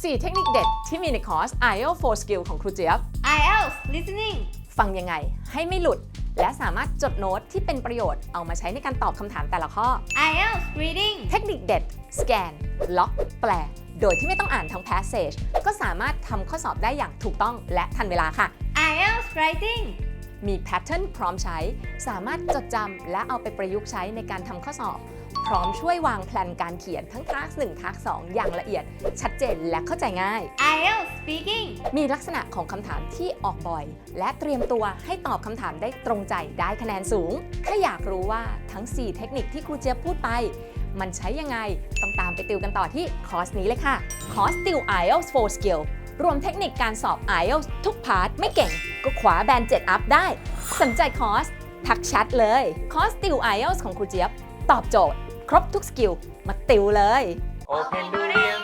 4 เทคนิคเด็ดที่มีในคอร์ส IELTS 4 Skill ของครูเจี๊ยบ IELTS listening ฟังยังไงให้ไม่หลุด และสามารถจดโน้ตที่เป็นประโยชน์เอามาใช้ในการตอบคำถามแต่ละข้อ IELTS reading เทคนิคเด็ด สแกน ล็อก แปล โดยที่ไม่ต้องอ่านทั้ง passage ก็สามารถทำข้อสอบได้อย่างถูกต้องและทันเวลาค่ะ IELTS writing มีแพทเทิร์นพร้อมใช้ สามารถจดจำและเอาไปประยุกต์ใช้ในการทำข้อสอบ พร้อมช่วยวางแผนการเขียนทั้งทัก1ทัก2อย่างละเอียด ชัดเจนและเข้าใจง่าย IELTS speaking มีลักษณะของคำถามที่ออกบ่อย และเตรียมตัวให้ตอบคำถามได้ตรงใจได้คะแนนสูง ถ้าอยากรู้ว่าทั้ง 4 เทคนิคที่ครูเจี๊ยบพูดไปมันใช้ยังไง ต้องตามไปติวกันต่อที่คอร์สนี้เลยค่ะ คอร์สติว IELTS 4 Skill รวมเทคนิคการสอบ IELTS ทุกพาร์ทไม่เก่ง ก็ขวาแบน7 up ได้ สนใจคอร์สทักแชทเลย คอร์สติว IELTS ของครูเจี๊ยบ ตอบโจทย์ ครบทุกสกิล มาติวเลย Open Durian